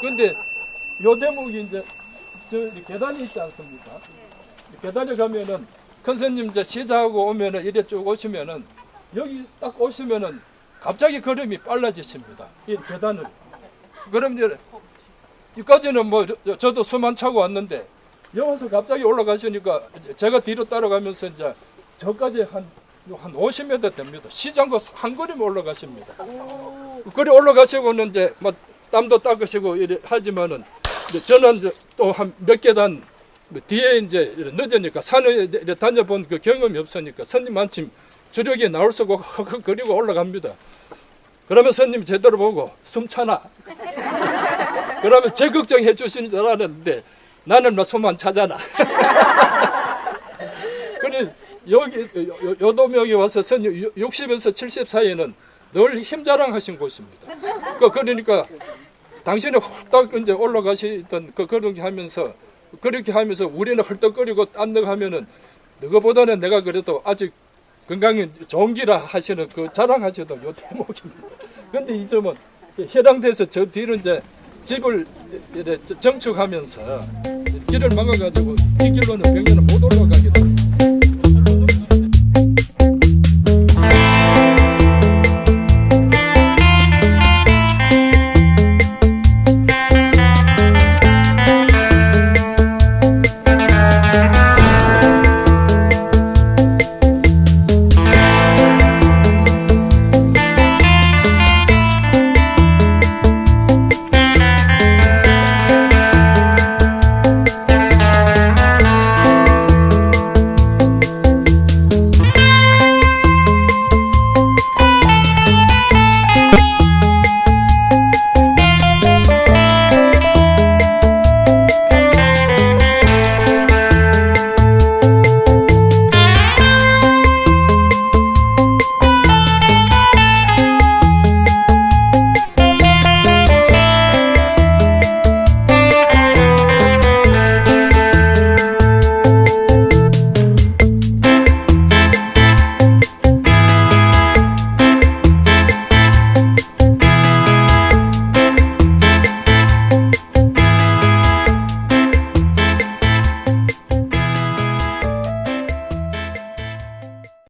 근데 요 대목이 이제 저 계단이 있지 않습니까? 계단에 가면은 큰 스님 이제 시작하고 오면은 이래 쭉 오시면은 여기 딱 오시면은 갑자기 걸음이 빨라지십니다. 이 계단을. 그럼 이제 여기까지는 뭐 저- 저도 수만 차고 왔는데 여기서 갑자기 올라가시니까 제가 뒤로 따라가면서 이제 저까지 한, 한 50m 됩니다. 시장과 한 걸음 올라가십니다. 그리 올라가시고는 이제 뭐 땀도 닦으시고 이래 하지만은 저는 또 한 몇 계단 뭐 뒤에 이제 늦으니까 산에 다녀본 그 경험이 없으니까 선님 한침 주력이 나올 수고 헉헉거리고 올라갑니다. 그러면 선님 제대로 보고 숨 차나? 그러면 제 걱정해 주시는 줄 알았는데 나는 뭐숨안 차잖아. 그래 여기 요도명에 와서 선님 60에서 70 사이에는 늘 힘자랑하신 곳입니다. 그 그러니까 당신이 홀딱 이제 올라가시던 그 그런 게 하면서 그렇게 하면서 우리는 헐떡거리고 딴득하면은 너거보다는 내가 그래도 아직 건강이 좋은 기라 하시는 그 자랑하시던 요 대목입니다. 근데 이 점은 해당돼서 저 뒤로 이제 집을 정축하면서 길을 막아가지고 이 길로는 병에는 못 올라가게 됩니다.